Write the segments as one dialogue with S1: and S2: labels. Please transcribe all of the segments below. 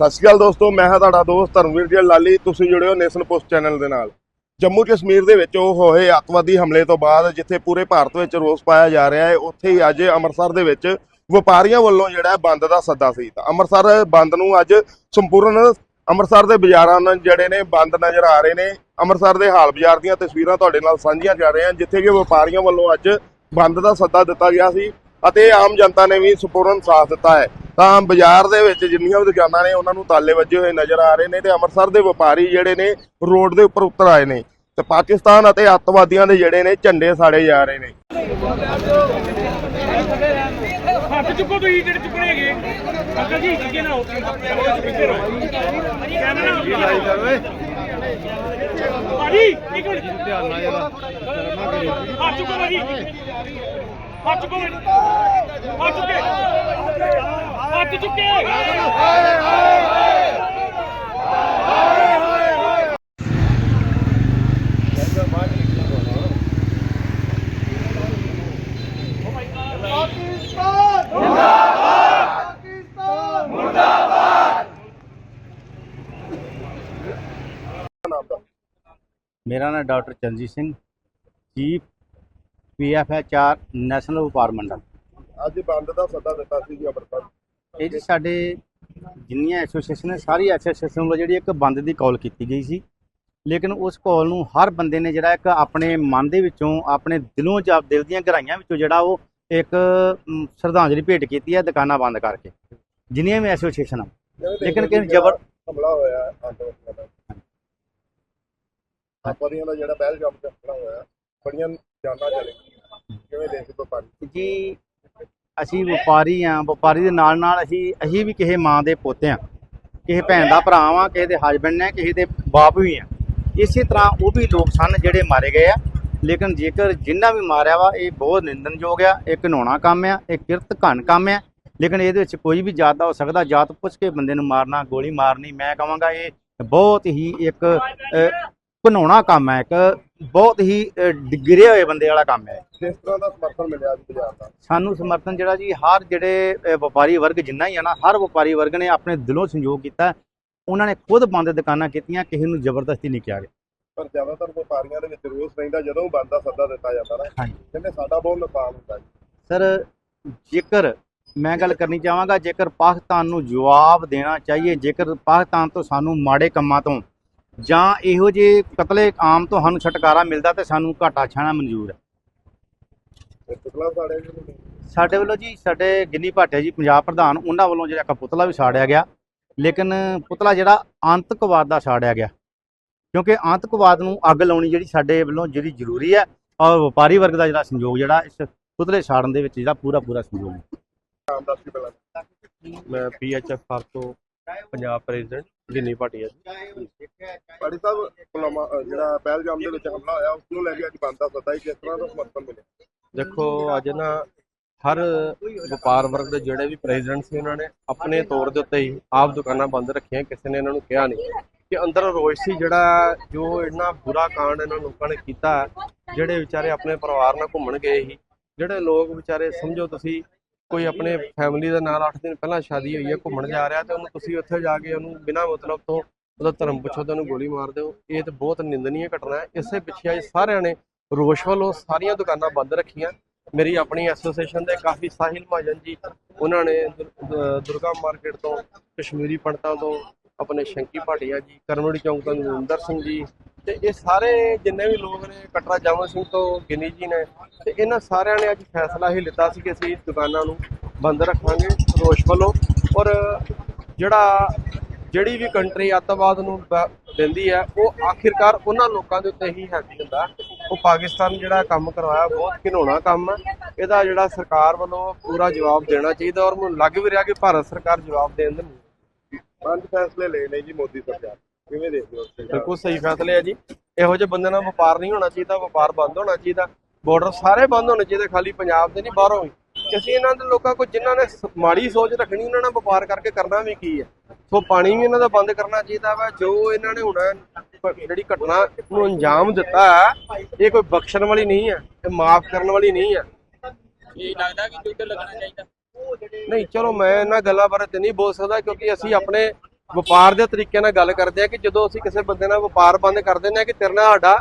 S1: ਸਤਿ ਸ਼੍ਰੀ ਅਕਾਲ ਦੋਸਤੋ, ਮੈਂ ਹਾਂ ਤੁਹਾਡਾ ਦੋਸਤ ਧਰਮਵੀਰ ਜੀ ਲਾਲੀ। ਤੁਸੀਂ ਜੁੜੇ ਹੋ ਨੈਸ਼ਨਲ ਪੋਸਟ ਚੈਨਲ ਦੇ ਨਾਲ। ਜੰਮੂ ਕਸ਼ਮੀਰ ਦੇ ਵਿੱਚ ਉਹ ਹੋਏ ਅੱਤਵਾਦੀ ਹਮਲੇ ਤੋਂ ਬਾਅਦ ਜਿੱਥੇ ਪੂਰੇ ਭਾਰਤ ਵਿੱਚ ਰੋਸ ਪਾਇਆ ਜਾ ਰਿਹਾ ਹੈ, ਉੱਥੇ ਹੀ ਅੱਜ ਅੰਮ੍ਰਿਤਸਰ ਦੇ ਵਿੱਚ ਵਪਾਰੀਆਂ ਵੱਲੋਂ ਜਿਹੜਾ ਬੰਦ ਦਾ ਸੱਦਾ ਸੀ। ਤਾਂ ਅੰਮ੍ਰਿਤਸਰ ਬੰਦ ਨੂੰ ਅੱਜ ਸੰਪੂਰਨ ਅੰਮ੍ਰਿਤਸਰ ਦੇ ਬਾਜ਼ਾਰਾਂ ਨੂੰ ਜਿਹੜੇ ਨੇ ਬੰਦ ਨਜ਼ਰ ਆ ਰਹੇ ਨੇ। ਅੰਮ੍ਰਿਤਸਰ ਦੇ ਹਾਲ ਬਾਜ਼ਾਰ ਦੀਆਂ ਤਸਵੀਰਾਂ ਤੁਹਾਡੇ ਨਾਲ ਸਾਂਝੀਆਂ ਕਰ ਰਹੇ ਹਾਂ, ਜਿੱਥੇ ਕਿ ਵਪਾਰੀਆਂ ਵੱਲੋਂ ਅੱਜ ਬੰਦ ਦਾ ਸੱਦਾ ਦਿੱਤਾ ਗਿਆ ਸੀ ਅਤੇ ਆਮ ਜਨਤਾ ਨੇ ਵੀ ਸੰਪੂਰਨ ਸਾਥ ਦਿੱਤਾ ਹੈ। ਤਾਂ ਬਾਜ਼ਾਰ ਦੇ ਵਿੱਚ ਜਿੰਨੀਆਂ ਵੀ ਦੁਕਾਨਾਂ ਨੇ, ਉਹਨਾਂ ਨੂੰ ਤਾਲੇ ਵੱਜੇ ਹੋਏ ਨਜ਼ਰ ਆ ਰਹੇ ਨੇ ਤੇ ਅੰਮ੍ਰਿਤਸਰ ਦੇ ਵਪਾਰੀ ਜਿਹੜੇ ਨੇ, ਰੋਡ ਦੇ ਉੱਪਰ ਉਤਰ ਆਏ ਨੇ। ਤੇ ਪਾਕਿਸਤਾਨ ਅਤੇ ਅੱਤਵਾਦੀਆਂ ਦੇ ਜਿਹੜੇ ਨੇ, ਝੰਡੇ ਸਾੜੇ ਜਾ ਰਹੇ ਨੇ।
S2: ਹੱਥ ਚੁੱਕੋ ਤੁਸੀਂ, ਜਿਹੜੇ ਚੁੱਕਣੇ ਹੈਗੇ। ਅੰਕਲ ਜੀ, ਅੱਗੇ ਨਾ ਹੋ ਪਿੱਛੇ ਰਹੋ ਕੈਮਰਾ ਭਾਜੀ, ਇੱਕ ਮਿੰਟ। ਧਿਆਨ ਨਾਲ ਜਰਾ ਹੱਥ ਚੁੱਕੋ ਭਾਜੀ। ਹੱਥ ਚੁੱਕੋ ਹੱਥ ਚੁੱਕੇ ਹੱਥ ਚੁੱਕੇ
S3: ਮੇਰਾ ਨਾਮ ਡਾਕਟਰ ਚੰਜੀਤ ਸਿੰਘ ਚੀਫ ਪੀਐਫਐਚਆਰ ਨੈਸ਼ਨਲ ਵਪਾਰ ਮੰਡਲ।
S1: ਅੱਜ ਬੰਦ ਦਾ ਸੱਦਾ ਦਿੱਤਾ ਸੀ ਜੀ ਅੰਮ੍ਰਿਤਸਰ।
S3: ਇਹ ਜੀ ਸਾਡੇ ਜਿੰਨੀਆਂ ਐਸੋਸੀਏਸ਼ਨ ਨੇ ਸਾਰੀ ਐਸੋਸੀਏਸ਼ਨ ਵੱਲੋਂ ਜਿਹੜੀ ਇੱਕ ਬੰਦ ਦੀ ਕਾਲ ਕੀਤੀ ਗਈ ਸੀ। ਲੇਕਿਨ ਉਸ ਕਾਲ ਨੂੰ ਹਰ ਬੰਦੇ ਨੇ ਜਿਹੜਾ ਇੱਕ ਆਪਣੇ ਮਨ ਦੇ ਵਿੱਚੋਂ ਆਪਣੇ ਦਿਲੋਂ ਜਾਂ ਦਿਲ ਦੀਆਂ ਗਹਿਰਾਈਆਂ ਵਿੱਚੋਂ ਜਿਹੜਾ ਉਹ ਇੱਕ ਸ਼ਰਧਾਂਜਲੀ ਭੇਟ ਕੀਤੀ ਹੈ ਦੁਕਾਨਾਂ ਬੰਦ ਕਰਕੇ। ਜਿੰਨੀਆਂ ਵੀ ਐਸੋਸੀਏਸ਼ਨ ਆ। ਲੇਕਿਨ ਕਿ ਜਬਰ
S1: ਹਮਲਾ ਹੋਇਆ ਹੈ ਅੱਤਵਾਦੀਆਂ ਦਾ ਜਿਹੜਾ ਪਹਿਲਗਾਮ ਤੇ ਹਮਲਾ ਹੋਇਆ ਬੜੀਆਂ ਜਾਨਾਂ ਚਲੇ ਕਿਵੇਂ ਦੇਖਦੇ ਵਪਾਰੀ?
S3: ਜੀ, ਅਸੀਂ ਵਪਾਰੀ ਆ, ਵਪਾਰੀ ਦੇ ਨਾਲ ਨਾਲ ਅਸੀਂ ਅਸੀਂ ਵੀ ਕਿਸੇ ਮਾਂ ਦੇ ਪੋਤੇ ਆ। ਕਿਸੇ ਭੈਣ ਦਾ ਭਰਾ ਆ ਕਿਸੇ ਦੇ ਹਸਬੰਡ ਨੇ, ਕਿਸੇ ਦੇ ਬਾਪ ਵੀ ਆ। ਇਸੇ ਤਰ੍ਹਾਂ ਉਹ ਵੀ ਲੋਕ ਸਨ ਜਿਹੜੇ ਮਾਰੇ ਗਏ ਆ। ਲੇਕਿਨ ਜੇਕਰ ਜਿੰਨਾ ਵੀ ਮਾਰਿਆ ਵਾ, ਇਹ ਬਹੁਤ ਨਿੰਦਨਯੋਗ ਆ, ਇਹ ਘਿਨਾਉਣਾ ਕੰਮ ਆ, ਇਹ ਕਿਰਤ ਘਨ ਕੰਮ ਆ। ਲੇਕਿਨ ਇਹਦੇ ਵਿੱਚ ਕੋਈ ਵੀ ਜਾਤ ਦਾ ਹੋ ਸਕਦਾ ਜਾਤ ਪੁੱਛ ਕੇ ਬੰਦੇ ਨੂੰ ਮਾਰਨਾ, ਗੋਲੀ ਮਾਰਨੀ, ਮੈਂ ਕਹਾਂਗਾ ਇਹ ਬਹੁਤ ਹੀ ਇੱਕ ਘਿਨਾਉਣਾ ਕੰਮ ਹੈ ਇੱਕ ਬਹੁਤ ਹੀ ਡਿਗਰੇ ਹੋਏ ਬੰਦੇ ਵਾਲਾ ਕੰਮ ਹੈ।
S1: ਕਿਸ ਤਰ੍ਹਾਂ ਦਾ ਸਮਰਥਨ ਮਿਲਿਆ ਅੱਜ ਬਾਜ਼ਾਰ ਦਾ?
S3: ਸਾਨੂੰ ਸਮਰਥਨ ਜਿਹੜਾ ਜੀ ਹਰ ਜਿਹੜੇ ਵਪਾਰੀ ਵਰਗ ਜਿੰਨਾ ਹੀ ਆ ਨਾ ਹਰ ਵਪਾਰੀ ਵਰਗ ਨੇ ਆਪਣੇ ਦਿਲੋਂ ਸੰਯੋਗ ਕੀਤਾ। ਉਹਨਾਂ ਨੇ ਖੁਦ ਬੰਦ ਦੁਕਾਨਾਂ ਕੀਤੀਆਂ ਕਿਸੇ ਨੂੰ ਜ਼ਬਰਦਸਤੀ ਨਹੀਂ ਕਿਹਾ ਗਿਆ।
S1: ਪਰ ਜ਼ਿਆਦਾਤਰ ਵਪਾਰੀਆਂ ਦੇ ਵਿੱਚ ਰੋਸ ਰਹਿੰਦਾ ਜਦੋਂ ਬੰਦ ਦਾ ਸੱਦਾ ਦਿੱਤਾ ਜਾਂਦਾ ਨਾ। ਕਹਿੰਦੇ ਸਾਡਾ ਬਹੁਤ ਨੁਕਸਾਨ ਹੁੰਦਾ ਜੀ।
S3: ਸਰ ਜੇਕਰ ਮੈਂ ਗੱਲ ਕਰਨੀ ਚਾਹਾਂਗਾ ਜੇਕਰ ਪਾਕਿਸਤਾਨ ਨੂੰ ਜਵਾਬ ਦੇਣਾ ਚਾਹੀਏ ਜੇਕਰ ਪਾਕਿਸਤਾਨ ਤੋਂ ਸਾਨੂੰ ਮਾੜੇ ਕੰਮਾਂ ਤੋਂ ਜਾਂ ਇਹੋ ਜਿਹੇ ਕਤਲੇ ਆਮ ਤੋਂ ਸਾਨੂੰ ਛਟਕਾਰਾ ਮਿਲਦਾ ਤੇ ਸਾਨੂੰ ਘਾਟਾ ਛਾਣਾ ਮਨਜ਼ੂਰ ਹੈ।
S1: ਪੁਤਲਾ ਜੀ
S3: ਸਾਡੇ ਵੱਲੋਂ ਜੀ ਸਾਡੇ ਗਿੰਨੀ ਭਾਟਿਆ ਜੀ ਪੰਜਾਬ ਪ੍ਰਧਾਨ ਉਹਨਾਂ ਵੱਲੋਂ ਜਿਹੜਾ ਇੱਕ ਪੁਤਲਾ ਵੀ ਸਾੜਿਆ ਗਿਆ। ਲੇਕਿਨ ਪੁਤਲਾ ਜਿਹੜਾ ਆਤੰਕਵਾਦ ਦਾ ਸਾੜਿਆ ਗਿਆ। ਕਿਉਂਕਿ ਆਤੰਕਵਾਦ ਨੂੰ ਅੱਗ ਲਾਉਣੀ ਜਿਹੜੀ ਸਾਡੇ ਵੱਲੋਂ ਜਿਹੜੀ ਜ਼ਰੂਰੀ ਹੈ ਔਰ ਵਪਾਰੀ ਵਰਗ ਦਾ ਜਿਹੜਾ ਸੰਯੋਗ ਜਿਹੜਾ ਇਸ ਪੁਤਲੇ ਸਾੜਨ ਦੇ ਵਿੱਚ ਜਿਹੜਾ ਪੂਰਾ ਪੂਰਾ ਸੰਯੋਗ ਹੈ।
S4: ਮੈਂ ਪੀਐਚਐਫ ਆਰ ਤੋਂ ਪੰਜਾਬ ਪ੍ਰੈਜ਼ੀਡੈਂਟ ਗਿੰਨੀ ਭਾਟੀਆ ਜੀ।
S1: ਪਾੜੀ ਸਾਹਿਬ ਪੁਲਵਾਮਾ ਅ, ਜਿਹੜਾ ਪਹਿਲਗਾਮ ਦੇ ਵਿੱਚ ਹਮਲਾ ਹੋਇਆ ਉਸ ਨੂੰ ਲੈ ਕੇ ਅੱਜ ਬੰਦ ਦਾ ਸੱਦਾ ਹੀ ਕਿਸ ਤਰ੍ਹਾਂ ਦਾ ਸਮਰਥਨ ਮਿਲਿਆ।
S4: ਦੇਖੋ ਅੱਜ ਨਾ ਹਰ ਵਪਾਰ ਵਰਗ ਦੇ ਜਿਹੜੇ ਵੀ ਪ੍ਰੈਜ਼ੀਡੈਂਟ ਸੀ ਉਹਨਾਂ ਨੇ ਆਪਣੇ ਤੌਰ ਦੇ ਉੱਤੇ ਹੀ ਆਪ ਦੁਕਾਨਾਂ ਬੰਦ ਰੱਖੀਆਂ ਕਿਸੇ ਨੇ ਇਹਨਾਂ ਨੂੰ ਕਿਹਾ ਨਹੀਂ। ਕਿ ਅੰਦਰ ਰੋਸ਼ ਸੀ ਜਿਹੜਾ ਜੋ ਇੰਨਾ ਬੁਰਾ ਕਾਂਡ ਇਹਨਾਂ ਲੋਕਾਂ ਨੇ ਕੀਤਾ ਜਿਹੜੇ ਵਿਚਾਰੇ ਆਪਣੇ ਪਰਿਵਾਰ ਨਾਲ ਘੁੰਮਣ ਗਏ ਸੀ ਜਿਹੜੇ ਲੋਕ ਵਿਚਾਰੇ ਸਮਝੋ ਤੁਸੀਂ ਕੋਈ ਆਪਣੇ ਫੈਮਿਲੀ ਦੇ ਨਾਲ 8 ਦਿਨ ਪਹਿਲਾਂ ਸ਼ਾਦੀ ਹੋਈ ਹੈ, ਘੁੰਮਣ ਜਾ ਰਿਹਾ ਤੇ ਉਹਨੂੰ ਤੁਸੀਂ ਉੱਥੇ ਜਾ ਕੇ ਉਹਨੂੰ ਬਿਨਾਂ ਮਤਲਬ ਤੋਂ ਉਹਦਾ ਧਰਮ ਪੁੱਛੋ ਤੇ ਉਹਨੂੰ ਗੋਲੀ ਮਾਰ ਦਿਓ। ਇਹ ਤਾਂ ਬਹੁਤ ਨਿੰਦਨੀय ਘਟਨਾ ਹੈ। ਇਸੇ ਪਿੱਛੇ ਅੱਜ ਸਾਰਿਆਂ ਨੇ ਰੋਸ਼ ਵੱਲੋਂ ਸਾਰੀਆਂ ਦੁਕਾਨਾਂ ਬੰਦ ਰੱਖੀਆਂ। ਮੇਰੀ ਆਪਣੀ ਐਸੋਸੀਏਸ਼ਨ ਦੇ ਕਾਫੀ ਸਾਹਿਲ ਮਹਾਜਨ ਜੀ, ਉਹਨਾਂ ਨੇ ਦੁਰ- ਦੁਰਗਾ ਮਾਰਕੀਟ ਤੋਂ, ਕਸ਼ਮੀਰੀ ਪੰਡਤਾਂ ਤੋਂ, ਆਪਣੇ ਸ਼ੰਕੀ ਭਾਟੀਆ ਜੀ ਕਰਮੜੀ ਚੌਂਕ ਤੋਂ ਨਰਿੰਦਰ ਸਿੰਘ ਜੀ ਤੇ ਇਹ ਸਾਰੇ ਜਿੰਨੇ ਵੀ ਲੋਕ ਨੇ, ਕਟਰਾ ਜਾਮਾ ਸਿੰਘ ਤੋਂ ਗਿਨੀ ਜੀ ਨੇ, ਤੇ ਇਹਨਾਂ ਸਾਰਿਆਂ ਨੇ ਅੱਜ ਫੈਸਲਾ ਹੀ ਲਿੱਤਾ ਸੀ ਕਿ ਅਸੀਂ ਦੁਕਾਨਾਂ ਨੂੰ ਬੰਦ ਰੱਖਾਂਗੇ, ਰੋਸ਼ ਵੱਲੋਂ। ਔਰ ਜਿਹੜਾ, ਜਿਹੜੀ ਵੀ ਕੰਟਰੀ ਅੱਤਵਾਦ ਨੂੰ ਦਿੰਦੀ ਹੈ, ਉਹ ਆਖਿਰਕਾਰ ਉਹਨਾਂ ਲੋਕਾਂ ਦੇ ਉੱਤੇ ਹੀ ਹੈਵੀ ਹੁੰਦਾ। ਉਹ ਪਾਕਿਸਤਾਨ ਜਿਹੜਾ ਕੰਮ ਕਰਵਾਇਆ, ਬਹੁਤ ਘਿਨੌਣਾ ਕੰਮ ਹੈ। ਇਹਦਾ ਜਿਹੜਾ ਸਰਕਾਰ ਵੱਲੋਂ ਪੂਰਾ ਜਵਾਬ ਦੇਣਾ ਚਾਹੀਦਾ ਔਰ ਮੈਨੂੰ ਲੱਗ ਵੀ ਰਿਹਾ ਕਿ ਭਾਰਤ ਸਰਕਾਰ ਜਵਾਬ ਦੇਣ ਦੇ
S1: ਪੰਜ ਫੈਸਲੇ ਲਏ ਨੇ ਜੀ ਮੋਦੀ ਸਰਕਾਰ। ਕਿਵੇਂ ਦੇਖਦੇ ਹੋ ਤੁਸੀਂ?
S4: ਬਿਲਕੁਲ ਸਹੀ ਫੈਸਲੇ ਆ ਜੀ। ਇਹੋ ਜਿਹੇ ਬੰਦੇ ਨਾਲ ਵਪਾਰ ਨਹੀਂ ਹੋਣਾ ਚਾਹੀਦਾ ਵਪਾਰ ਬੰਦ ਹੋਣਾ ਚਾਹੀਦਾ। ਬਾਰਡਰ ਸਾਰੇ ਬੰਦ ਹੋਣੇ ਚਾਹੀਦੇ ਖਾਲੀ ਪੰਜਾਬ ਦੇ ਨਹੀਂ ਬਾਹਰੋਂ ਵੀ। ਕਿ ਅਸੀਂ ਇਹਨਾਂ ਦੇ ਲੋਕਾਂ ਕੋਲ ਜਿਨ੍ਹਾਂ ਨੇ ਮਾੜੀ ਸੋਚ ਰੱਖਣੀ ਉਹਨਾਂ ਨਾਲ ਵਪਾਰ ਕਰਕੇ ਕਰਨਾ ਵੀ ਕੀ ਹੈ? ਸੋ ਪਾਣੀ ਵੀ ਇਹਨਾਂ ਦਾ ਬੰਦ ਕਰਨਾ ਚਾਹੀਦਾ ਵਾ ਜੋ ਇਹਨਾਂ ਨੇ ਹੁਣ ਜਿਹੜੀ ਘਟਨਾ ਨੂੰ ਅੰਜਾਮ ਦਿੱਤਾ ਹੈ ਇਹ ਕੋਈ ਬਖਸ਼ਣ ਵਾਲੀ ਨਹੀਂ ਹੈ ਇਹ ਮਾਫ ਕਰਨ ਵਾਲੀ ਨਹੀਂ ਹੈ।
S2: ਇਹ ਲੱਗਦਾ ਕਿ ਜੁੱਧ ਲੱਗਣਾ ਚਾਹੀਦਾ।
S4: ਨਹੀਂ ਚਲੋ ਮੈਂ ਇਹਨਾਂ ਗੱਲਾਂ ਬਾਰੇ ਤੇ ਨਹੀਂ ਬੋਲ ਸਕਦਾ ਕਿਉਂਕਿ ਅਸੀਂ ਆਪਣੇ ਵਪਾਰ ਦੇ ਤਰੀਕੇ ਨਾਲ ਗੱਲ ਕਰਦੇ ਆ ਕਿ ਜਦੋਂ ਅਸੀਂ ਕਿਸੇ ਬੰਦੇ ਨਾਲ ਵਪਾਰ ਬੰਦ ਕਰ ਦਿੰਦੇ ਆ ਕਿ ਤੇਰੇ ਨਾਲ ਸਾਡਾ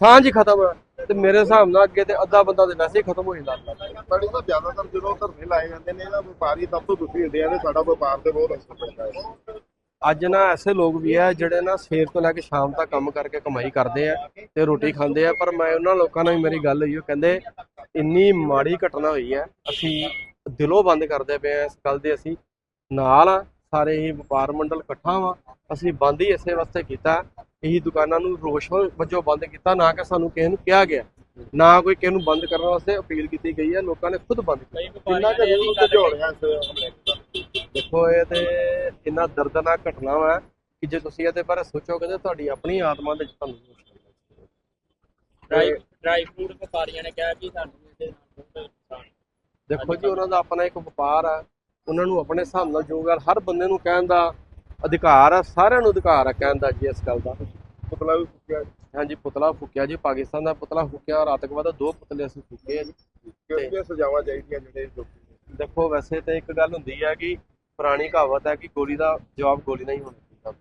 S4: ਸਾਂਝ ਹੀ ਖਤਮ ਆ ਤੇ ਮੇਰੇ ਹਿਸਾਬ ਨਾਲ ਅੱਗੇ ਤੇ ਅੱਧਾ ਬੰਦਾ ਤੇ ਵੈਸੇ ਹੀ ਖਤਮ ਹੋ ਜਾਂਦਾ।
S1: ਬੜੀ ਤਾਂ ਜ਼ਿਆਦਾਤਰ ਜਦੋਂ ਧਰਨੇ ਲਾਏ ਜਾਂਦੇ ਨੇ ਨਾ ਵਪਾਰੀ ਸਭ ਤੋਂ ਦੁਖੀ ਹੁੰਦੇ ਆ ਤੇ ਸਾਡਾ ਵਪਾਰ ਤੇ ਬਹੁਤ ਅਸਰ ਪੈਂਦਾ ਹੈ।
S4: ਅੱਜ ਨਾ ਐਸੇ ਲੋਕ ਵੀ ਆ ਜਿਹੜੇ ਨਾ ਸਵੇਰ ਤੋਂ ਲੈ ਕੇ ਸ਼ਾਮ ਤੱਕ ਕੰਮ ਕਰਕੇ ਕਮਾਈ ਕਰਦੇ ਆ ਤੇ ਰੋਟੀ ਖਾਂਦੇ ਆ ਪਰ ਮੈਂ ਉਹਨਾਂ ਲੋਕਾਂ ਨਾਲ ਵੀ ਮੇਰੀ ਗੱਲ ਹੋਈ ਉਹ ਕਹਿੰਦੇ ਇੰਨੀ ਮਾੜੀ ਘਟਨਾ ਹੋਈ ਹੈ ਅਸੀਂ ਦਿਲੋਂ ਬੰਦ ਕਰਦੇ ਪਏ ਆ ਇਸ ਗੱਲ ਦੇ ਅਸੀਂ ਨਾਲ ਆ। ਸਾਰੇ ਹੀ ਵਪਾਰ ਮੰਡਲ ਇਕੱਠਾ ਵਾ। ਅਸੀਂ ਬੰਦ ਹੀ ਇਸੇ ਵਾਸਤੇ ਕੀਤਾ। ਇਹੀ ਦੁਕਾਨਾਂ ਨੂੰ ਰੋਸ਼ ਵਜੋਂ ਬੰਦ ਕੀਤਾ ਨਾ ਕਿ ਸਾਨੂੰ ਕਿਸੇ ਨੂੰ ਕਿਹਾ ਗਿਆ। ਨਾ ਕੋਈ ਕਿਸੇ ਨੂੰ ਬੰਦ ਕਰਨ ਵਾਸਤੇ ਅਪੀਲ ਕੀਤੀ ਗਈ ਹੈ। ਲੋਕਾਂ ਨੇ ਖੁਦ ਬੰਦ ਕੀਤਾ।
S1: ਕਿੰਨਾ ਕੁ ਵਿਰੋਧ ਹੋ ਰਿਹਾ ਇਸ ਹਮਲੇ ਦਾ
S4: ਦੇਖੋ ਇਹ ਤੇ ਇੰਨਾ ਦਰਦਨਾਕ ਘਟਨਾ ਵਾ ਕਿ ਜੇ ਤੁਸੀਂ ਇਹਦੇ ਬਾਰੇ ਸੋਚੋਗੇ ਤਾਂ ਤੁਹਾਡੀ ਆਪਣੀ ਆਤਮਾ ਦੇ ਵਿੱਚ ਤੁਹਾਨੂੰ
S5: ਡਰਾਈ ਡਰਾਈ ਫਰੂਟ ਵਪਾਰੀਆਂ ਨੇ ਕਿਹਾ ਕਿ ਸਾਨੂੰ ਇਹਦੇ ਨਾਲ ਬਹੁਤ ਨੁਕਸਾਨ। ਹੈ।
S4: ਦੇਖੋ ਜੀ ਉਹਨਾਂ ਦਾ ਆਪਣਾ ਇੱਕ ਵਪਾਰ ਆ। ਉਹਨਾਂ ਨੂੰ ਆਪਣੇ ਹਿਸਾਬ ਨਾਲ ਜੋ ਗੱਲ ਹਰ ਬੰਦੇ ਨੂੰ ਕਹਿਣ ਦਾ ਅਧਿਕਾਰ ਆ ਸਾਰਿਆਂ ਨੂੰ ਅਧਿਕਾਰ ਆ ਕਹਿਣ ਦਾ ਜੀ ਇਸ ਗੱਲ ਦਾ।
S1: ਪੁਤਲਾ ਵੀ ਫੁੱਕਿਆ
S4: ਹਾਂਜੀ ਪੁਤਲਾ ਫੂਕਿਆ ਜੀ ਪਾਕਿਸਤਾਨ ਦਾ ਪੁਤਲਾ ਫੂਕਿਆ ਔਰ ਆਤੰਕਵਾਦ ਦਾ ਦੋ ਪੁਤਲੇ ਅਸੀਂ ਫੂਕੇ ਆ ਜੀ।
S1: ਕਿਹੜੀਆਂ ਸਜ਼ਾਵਾਂ ਚਾਹੀਦੀਆਂ ਜਿਹੜੇ
S4: ਦੇਖੋ ਵੈਸੇ ਤਾਂ ਇੱਕ ਗੱਲ ਹੁੰਦੀ ਹੈ ਕਿ ਪੁਰਾਣੀ ਕਹਾਵਤ ਹੈ ਕਿ ਗੋਲੀ ਦਾ ਜਵਾਬ ਗੋਲੀ ਨਾਲ ਹੀ ਹੋਣਾ ਚਾਹੀਦਾ।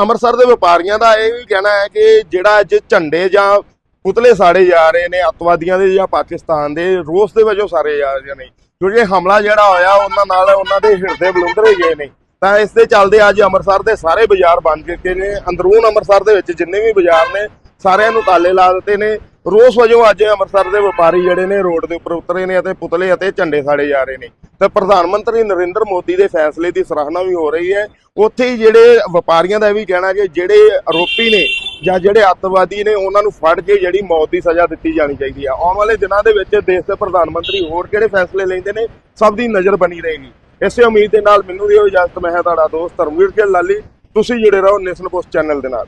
S1: ਅੰਮ੍ਰਿਤਸਰ ਦੇ ਵਪਾਰੀਆਂ ਦਾ ਇਹ ਵੀ ਕਹਿਣਾ ਹੈ ਕਿ ਜਿਹੜਾ ਅੱਜ ਝੰਡੇ ਜਾਂ ਪੁਤਲੇ ਸਾੜੇ ਜਾ ਰਹੇ ਨੇ, ਅੱਤਵਾਦੀਆਂ ਦੇ ਜਾਂ ਪਾਕਿਸਤਾਨ ਦੇ, ਰੋਸ ਦੇ ਵਜੋਂ ਸਾਰੇ ਜਾ ਰਹੇ ਨੇ। ਕਿਉਂਕਿ ਹਮਲਾ ਜਿਹੜਾ ਹੋਇਆ, ਉਹਨਾਂ ਨਾਲ ਉਹਨਾਂ ਦੇ ਹਿਰਦੇ ਬਲੁੰਦਰ ਗਏ ਨੇ। ਤਾਂ ਇਸ ਦੇ ਚੱਲਦੇ ਅੱਜ ਅੰਮ੍ਰਿਤਸਰ ਦੇ ਸਾਰੇ ਬਾਜ਼ਾਰ ਬੰਦ ਕੀਤੇ ਨੇ। ਅੰਦਰੂਨ ਅੰਮ੍ਰਿਤਸਰ ਦੇ ਵਿੱਚ ਜਿੰਨੇ ਵੀ ਬਾਜ਼ਾਰ ਨੇ, ਸਾਰਿਆਂ ਨੂੰ ਤਾਲੇ ਲਾ ਦਿੱਤੇ ਨੇ। ਰੋਸ ਵਜੋਂ ਅੱਜ ਅੰਮ੍ਰਿਤਸਰ ਦੇ ਵਪਾਰੀ ਜਿਹੜੇ ਨੇ, ਰੋਡ ਦੇ ਉੱਪਰ ਉਤਰੇ ਨੇ ਅਤੇ ਪੁਤਲੇ ਅਤੇ ਝੰਡੇ ਸਾੜੇ ਜਾ ਰਹੇ ਨੇ। ਤੇ ਪ੍ਰਧਾਨ ਮੰਤਰੀ ਨਰਿੰਦਰ ਮੋਦੀ ਦੇ ਫੈਸਲੇ ਦੀ ਸਰਾਹਨਾ ਵੀ ਹੋ ਰਹੀ ਹੈ। ਉੱਥੇ ਹੀ ਜਿਹੜੇ ਵਪਾਰੀਆਂ ਦਾ ਵੀ ਕਹਿਣਾ ਕਿ ਜਿਹੜੇ ਆਰੋਪੀ ਨੇ ਜਾਂ ਜਿਹੜੇ ਅੱਤਵਾਦੀ ਨੇ ਉਹਨਾਂ ਨੂੰ ਫੜ ਕੇ ਜਿਹੜੀ ਮੌਤ ਦੀ ਸਜ਼ਾ ਦਿੱਤੀ ਜਾਣੀ ਚਾਹੀਦੀ ਆ। ਆਉਣ ਵਾਲੇ ਦਿਨਾਂ ਦੇ ਵਿੱਚ ਦੇਸ਼ ਦੇ ਪ੍ਰਧਾਨ ਮੰਤਰੀ ਹੋਰ ਕਿਹੜੇ ਫੈਸਲੇ ਲੈਂਦੇ ਨੇ? ਸਭ ਦੀ ਨਜ਼ਰ ਬਣੀ ਰਹੇਗੀ। ਇਸੇ ਉਮੀਦ ਦੇ ਨਾਲ ਮੈਨੂੰ ਦਿਓ ਇਜਾਜ਼ਤ, ਮੈਂ ਹਾਂ ਤੁਹਾਡਾ ਦੋਸਤ ਧਰਮਵੀਰ ਕੇ ਲਾਲੀ। ਤੁਸੀਂ ਜੁੜੇ ਰਹੋ ਨੈਸ਼ਨਲ ਪੋਸਟ ਚੈਨਲ ਦੇ ਨਾਲ।